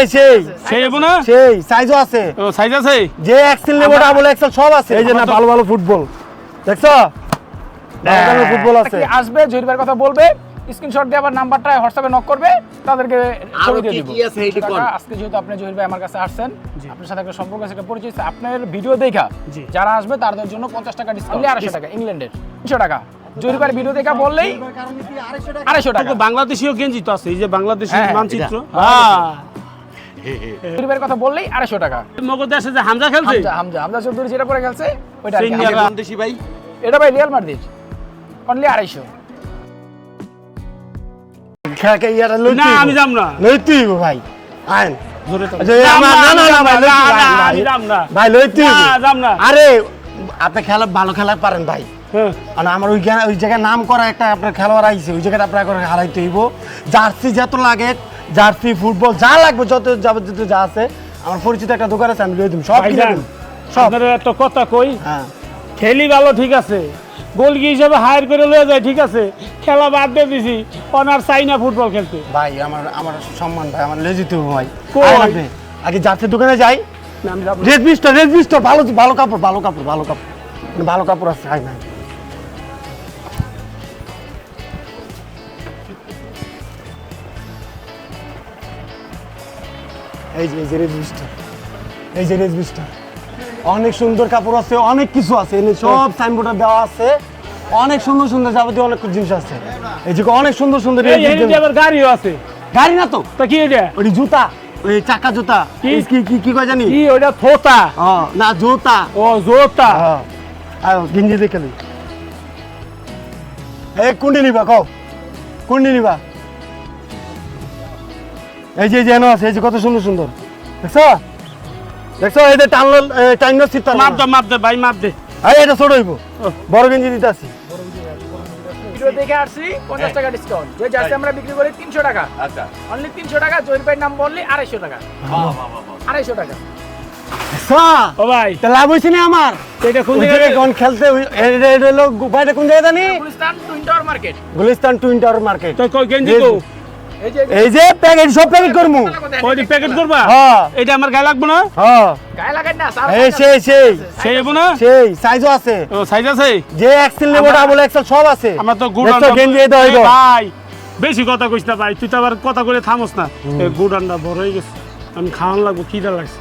এই সেই। সেই না? সেই সাইজও আছে। ও সাইজ আছে? যে এক্সেল নেব ডাবল এক্সেল সব আছে। এই যে না ভালো ভালো ফুটবল দেখছ? ভালো ভালো ফুটবল আছে। আসবে? জরিবার কথা বলবে। স্ক্রিনশট দিয়ে আবার নাম্বারটা হোয়াটসঅ্যাপে নক করবে। তাদেরকে ছবি দিয়ে দিব। কি আছে এইটা কোন? টাকা, আজকে যেহেতু আপনি জহির ভাই আমার কাছে আসছেন আপনার সাথে একটা সম্পর্ক আছে একটা পরিচয় আপনার ভিডিও দেখা। যারা আসবে তাদের জন্য পঞ্চাশ টাকা ডিসকাউন্ট আড়াইশো টাকা ইংল্যান্ডের। তিনশো টাকা। জহির ভাইয়ের ভিডিও দেখা বললেই আড়াইশো টাকা? তো বাংলাদেশিও গেঞ্জি তো আছে এই যে বাংলাদেশি হ্যাঁ, মানচিত্র। হ্যাঁ ভাইয়ের কথা বললেই আড়াইশো টাকা। মগজ দেশে যে হামজা খেলছে? হামজা হামজা হামজা চৌধুরী যেটা পরে খেলছে ওইটা ভাই। এটা ভাই রিয়াল মাদ্রিদ অনলি আড়াইশো। না আমি যাম না। ভাই। আইন। যাম আমার- না, না, না, ভাই, লইতে না, হইবো, না, ভাই, আমি যাম না। ভাই লইতে না, হইবো। যাম না। আরে আপনি খেলা ভালো খেলা পারেন ভাই। হ্যাঁ। আর আমার ওই ওই জায়গায় নাম করা একটা আপনার খেলোয়াড় আইছে ওই জায়গাটা আপনার হারাইতে হইব। জার্সি যত লাগে জার্সি ফুটবল যা লাগবে যত যাবতীয় যা আছে আমার পরিচিত একটা দোকান আছে আমি লই দিম সব কিনে দিম সব। একটা কথা কই? হ্যাঁ। খেলি ভালো ঠিক আছে। গোলকি হিসেবে হায়ার করে লয়ে যায় ঠিক আছে। খেলা বাদ দিয়ে দিছি অনার চাই না ফুটবল খেলতে। ভাই আমার আমার সম্মান ভাই আমার লেজিতে ভাই? আগে জার্সির দোকানে যাই। না, না। রেড বিস্টার রেড বিস্টার ভালো ভালো কাপড় ভালো কাপড় ভালো কাপড়। ভালো কাপড় আছে আই নাই এই যে এই যে রেড বিস্টার এই যে রেড বিস্টার অনেক সুন্দর কাপড় আছে অনেক কিছু আছে। এনে সব সাইনবোর্ডে দেওয়া আছে। অনেক সুন্দর সুন্দর যাবতীয় অনেক জিনিস আছে। এই যে অনেক সুন্দর সুন্দর গাড়িও আছে। গাড়ি না তো? তা কি এটা? ওই জুতা ওই চাকা জুতা। কি? কি কি কি কয় জানি? কি ওইটা থোতা? না জুতা। ও জুতা। আয় গিঞ্জি দেখে লি এই কুন্ডি নিবা কও? কুন্ডি নিবা? এই যে যেন আছে এই যে কত সুন্দর সুন্দর। দেখছ? দেখছ? এই যে টানলো টাইনো সিট মাপ দে মাপ দে ভাই মাপ দে। এই এটা ছোট হইব। বড় গেঞ্জি দিতে আসি ভিডিও দেখে আসছি পঞ্চাশ টাকা ডিসকাউন্ট যে জার্সি আমরা বিক্রি করি তিনশো টাকা। আচ্ছা। অনলি তিনশো টাকা জহির ভাইয়ের নাম বললি আড়াইশো টাকা। আড়াইশো টাকা। ও ভাই। তা লাভ হয়েছে না আমার? এটা কোন জায়গায় জায়গায় কোন খেলতে এটা এটা হলো বাইরে কোন জায়গা জানি? Gulistan twin tower market. Gulistan twin tower market. তো গেঞ্জি তো এই যে প্যাকেট সব প্যাকেট করমু। ওই প্যাকেট করবা? হ্যাঁ। এটা আমার গায়ে লাগবে না? হ্যাঁ। গায়ে লাগাই না এই সেই সেই। সেই হব না? সেই সাইজও আছে। ও সাইজ আছে? যে এক্সেল নেব ডাবল এক্সেল সব আছে। আমার তো গুড দেখছ গেঞ্জি ভাই বেশি কথা কইস না ভাই তুই তো আবার কথা করে থামস না। গুড আন্ডা বড় হয়ে গেছে। আমি খাওয়ান লাগবো খিদা লাগছে।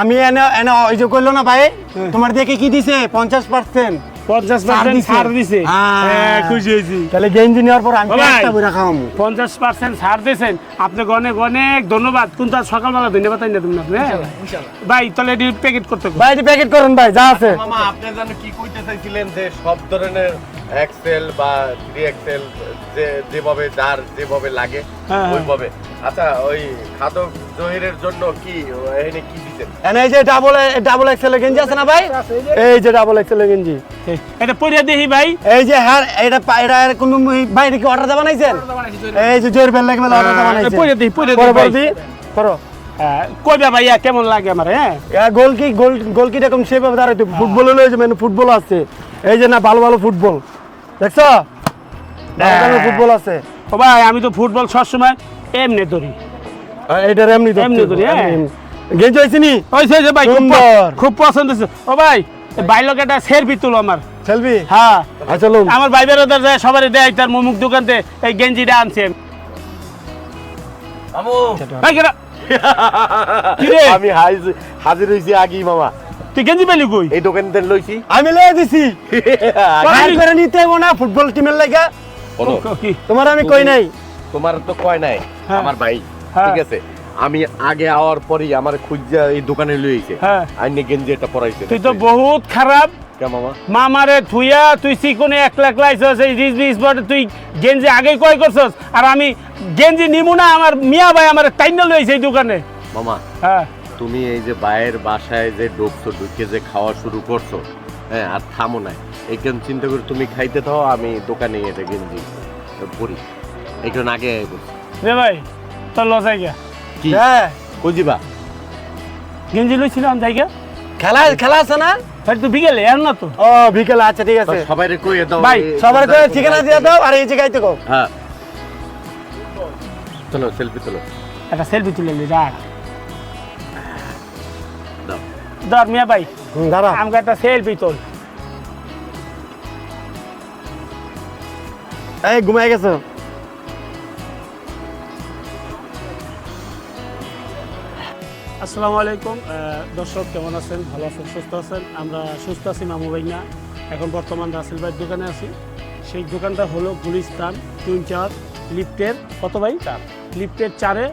আমি এনে এনে ওই যে কইলো না ভাই তোমার দেখে কি দিছে? পঞ্চাশ পার্সেন্ট পঞ্চাশ ছাড় পার্সেন্ট দিছে। হ্যাঁ। হ্যাঁ, খুশি হয়েছি তাহলে গেঞ্জি নেওয়ার পর আমি ভাই। একটা বইরা খাওয়ামু পঞ্চাশ পার্সেন্ট ছাড় দিয়েছেন আপনাকে অনেক অনেক ধন্যবাদ কিন্তু আজ সকালবেলা ধন্যবাদ তাই না তুমি আপনি হ্যাঁ? ভাই তাহলে এটি প্যাকেট করতে। ভাই প্যাকেট করেন ভাই যা আছে মামা আপনি জানো কি কইতে চাইছিলেন যে সব ধরনের এক্সেল বা থ্রি এক্সেল যে যেভাবে যার যেভাবে লাগে হ্যাঁ, হ্যাঁ। ওইভাবে। আচ্ছা ওই খাদক জহিরের জন্য কি এখানে কি দিতেন? এনে এই যে ডাবল ডাবল এক্সেল গেঞ্জি আছে না ভাই? এই যে ডাবল এক্সেল গেঞ্জি। এটা পরিয়া দেখি ভাই। এই যে হ্যাঁ এটা এটা কোনো ভাই কি অর্ডার দেওয়া বানাইছেন? এই যে জোর বেল লাগে অর্ডার দেওয়া বানাইছেন। পরিয়া দেখি পরিয়া দেখি করো হ্যাঁ, কইবা ভাইয়া কেমন লাগে আমার হ্যাঁ? গোল কি গোল গোল কি রকম সেভাবে দাঁড়াইতে ফুটবল হলো যে মানে ফুটবল আছে। এই যে না ভালো ভালো ফুটবল দেখছ? ভালো ফুটবল আছে। ও ভাই আমি তো ফুটবল সবসময় এমনি ধরি। এইটার এমনি এমনি ধরি, হ্যাঁ। গেঞ্জি হয়েছে নি ওই যে ভাই খুব পছন্দ হয়েছে। ও ভাই ভাই লোক একটা সেলফি তুলো আমার। সেলফি হ্যাঁ। আচ্ছা আমার ভাই বেরোদের যায় সবারই দেয় তার মুমুক দোকানতে এই গেঞ্জিটা আনছে। আমু ভাই কেরা? কি রে? আমি হাজির হাজির হইছি আগেই মামা। তুই গেঞ্জি পেলি কই? এই দোকান থেকে লইছি। আমি লয়ে দিছি? আর করে নিতে না ফুটবল টিমের লাগা। তোমার আমি কই নাই? তোমার তো কয় নাই? হ্যাঁ। আমার ভাই হ্যাঁ। ঠিক আছে? আমি আগে আওয়ার পরই আমার খুঁজা এই দোকানে লইছে হ্যাঁ। আইনে গেঞ্জি এটা পরাইছে। তুই তো বহুত খারাপ। কে মামা? মামারে থুইয়া তুই চিকনে এক লাখ লাইছস এই তুই গেঞ্জি আগে কয় করছস। আর আমি গেঞ্জি নিমু না আমার মিয়া ভাই আমার টাইনা লইছে এই দোকানে। মামা হ্যাঁ। তুমি এই যে বাইরের বাসায় যে ঢুকছো ঢুকে যে খাওয়া শুরু করছ হ্যাঁ আর থামো না এইখান চিন্তা করে তুমি খাইতে থাও আমি দোকানে এটা গেঞ্জি পরি। এইখান আগে আগে বলছি। রে ভাই তোর লসাই গিয়া কি? হ্যাঁ খুঁজিবা গেঞ্জি লইছিলাম জায়গা। খেলা খেলা আছে না? তুই বিকেলে আর না তো? ও বিকেল আচ্ছা ঠিক আছে। সবাই কইয়ে দাও ভাই, এই- সবার করে ঠিকানা দিয়ে দাও আর এই জায়গায় তো কও। হ্যাঁ। চলো সেলফি তোলো। একটা সেলফি তুলে নি রাখ। ধর মিয়া ভাই। দাঁড়া। আমাকে একটা সেলফি তোল। এই ঘুমাই গেছে? আসসালামু আলাইকুম। দর্শক কেমন আছেন? ভালো আছেন সুস্থ আছেন? আমরা সুস্থ আছি মামু ভাই না। এখন বর্তমান রাসেল ভাইয়ের দোকানে আছি। সেই দোকানটা হলো গুলিস্তান টুইন চার লিফটের কত ভাই? চার। লিফটের চারে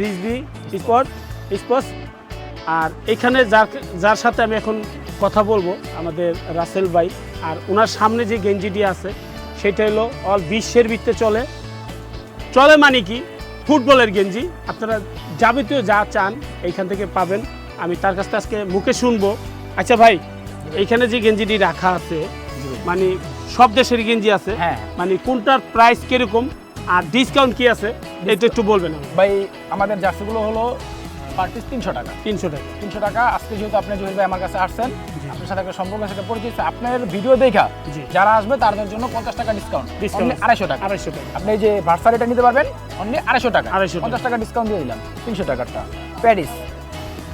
রিজবি স্পট স্পোর্টস আর এখানে যার যার সাথে আমি এখন কথা বলব আমাদের রাসেল ভাই আর ওনার সামনে যে গেঞ্জিটি আছে সেটা হলো অল বিশ্বের ভিত্তে চলে। চলে মানে কি? ফুটবলের গেঞ্জি। আপনারা যাবতীয় যা চান এইখান থেকে পাবেন। আমি তার কাছ থেকে আজকে মুখে শুনব। আচ্ছা ভাই এইখানে যে গেঞ্জিটি রাখা আছে মানে সব দেশের গেঞ্জি আছে হ্যাঁ। মানে কোনটার প্রাইস কীরকম আর ডিসকাউন্ট কি আছে এটা একটু বলবেন ভাই আমাদের জার্সিগুলো হলো পার পিস তিনশো টাকা। তিনশো টাকা। তিনশো টাকা আজকে যেহেতু আপনি জহির ভাই আমার কাছে আসছেন আপনার সাথে একটা সম্পর্ক সাথে পরিচিত আপনার ভিডিও দেখা। যারা আসবে তাদের জন্য পঞ্চাশ টাকা ডিসকাউন্ট Discount। আড়াইশো টাকা। আড়াইশো টাকা। আপনি যে ভার্সারিটা নিতে পারবেন অনলি আড়াইশো টাকা। 250 টাকা। পঞ্চাশ টাকা। ডিসকাউন্ট দিয়ে দিলাম তিনশো টাকারটা। প্যারিস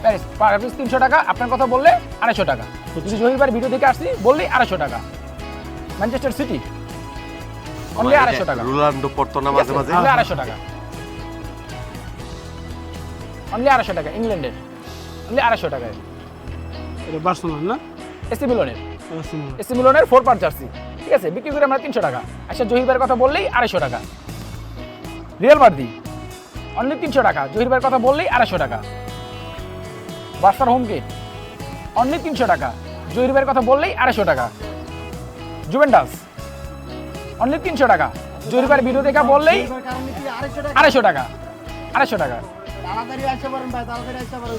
প্যারিস পার পিস তিনশো টাকা আপনার কথা বললে আড়াইশো টাকা। যদি জহির ভাইয়ের ভিডিও দেখে আসছি বললেই আড়াইশো টাকা। ম্যানচেস্টার সিটি অনলি আড়াইশো টাকা। রোনাল্ডো পড়তো না মাঝে। মাঝে আড়াইশো টাকা। অনলি আড়াইশো টাকা ইংল্যান্ডের। অনলি আড়াইশো টাকায় এটা বার্সেলোনা না? এসি মিলনের। এসি মিলনের ফোর পার জার্সি ঠিক আছে? বিক্রি করে আমরা তিনশো টাকা। আচ্ছা জহির কথা বললেই আড়াইশো টাকা। রিয়েল বার্দি অনলি তিনশো টাকা। জহির কথা বললেই আড়াইশো টাকা। বার্সার হোম গেট অনলি তিনশো টাকা। জহির কথা বললেই আড়াইশো টাকা। জুভেন্টাস। অনলি তিনশো টাকা। জহির ভাইয়ের ভিডিও দেখা বললেই আড়াইশো টাকা। আড়াইশো টাকা।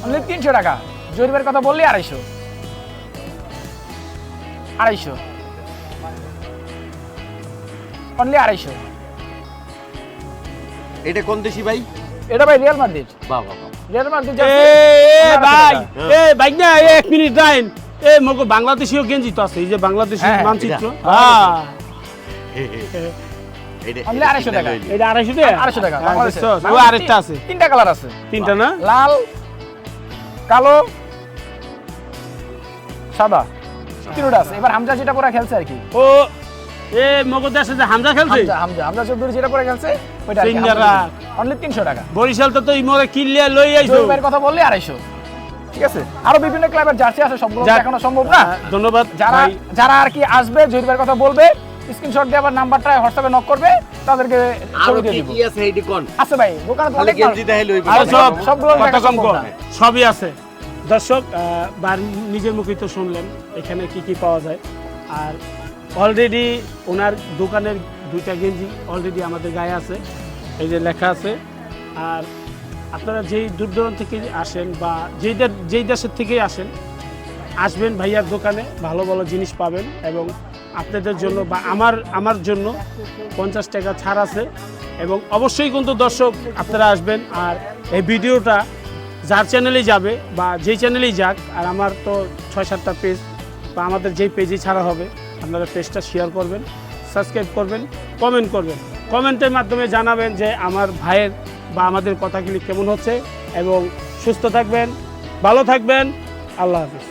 অনলি তিনশো টাকা। ভাইয়ের কথা বললেই আড়াইশো। আড়াইশো। অনলি আড়াইশো। এটা কোন দেশি ভাই? এটা ভাই রিয়াল মাদ্রিদ। বাবা বাবা রিয়াল মাদ্রিদ এ জার্সি। এ আড়াইশো ভাই এ ভাই না এ, এক মিনিট দাঁড়ান। এ মগো বাংলাদেশিও গেঞ্জি তো আছে এই যে বাংলাদেশি হ্যাঁ, হ্যাঁ, মানচিত্র। হ্যাঁ। এটা Only টাকা। এটা আড়াইশো টাকা আড়াইশো টাকা। বাংলাদেশে। দেখছ? ও আরেকটা আছে। তিনটা কালার আছে। তিনটা না? লাল কালো সাদা। তিনটা আছে। এবার হামজা যেটা পরে খেলছে আর কি। ও এ মগো দেশে যে হামজা খেলছে? হামজা হামজা। হামজা চৌধুরী যেটা পরে খেলছে ওইটা সিঙ্গারা। অনলি তিনশো টাকা। বরিশাল তো তো ইমরে কিনলিয়া লই আইছো। জয় কথা বললে আড়াইশো। ঠিক আছে? আরও বিভিন্ন ক্লাবের জার্সি আছে সবগুলো দেখানো সম্ভব না। হ্যাঁ, ধন্যবাদ যারা যারা আর কি আসবে জহির কথা বলবে স্ক্রিনশট দিয়ে আবার নাম্বারটা হোয়াটসঅ্যাপে নক করবে তাদেরকে আরও ছবি দিয়ে কি দিব। কি আছে এইটি কোন আছে ভাই দোকানে তো খালি অনেক। গেঞ্জি দেখাইলে হইবে আর। সব সবগুলো কত দেখা কম কম সবই আছে। দর্শক আহ, বার নিজের মুখেই তো শুনলেন এখানে কি কি পাওয়া যায়। আর অলরেডি ওনার দোকানের দুইটা গেঞ্জি অলরেডি আমাদের গায়ে আছে এই যে লেখা আছে। আর আপনারা যেই দূর দূরান্ত থেকে আসেন বা যেই যেই দেশের থেকেই আসেন আসবেন ভাইয়ার দোকানে ভালো ভালো জিনিস পাবেন এবং আপনাদের জন্য বা আমার আমার জন্য পঞ্চাশ টাকা ছাড় আছে। এবং অবশ্যই কিন্তু দর্শক আপনারা আসবেন আর এই ভিডিওটা যার চ্যানেলেই যাবে বা যেই চ্যানেলেই যাক, আর আমার তো ছয় সাতটা পেজ বা আমাদের যেই পেজে ছাড়া হবে, আপনারা পেজটা শেয়ার করবেন সাবস্ক্রাইব করবেন কমেন্ট করবেন। কমেন্টের মাধ্যমে জানাবেন যে আমার ভাইয়ের বা আমাদের কথাগুলি কেমন হচ্ছে। এবং সুস্থ থাকবেন, ভালো থাকবেন, আল্লাহ হাফিজ।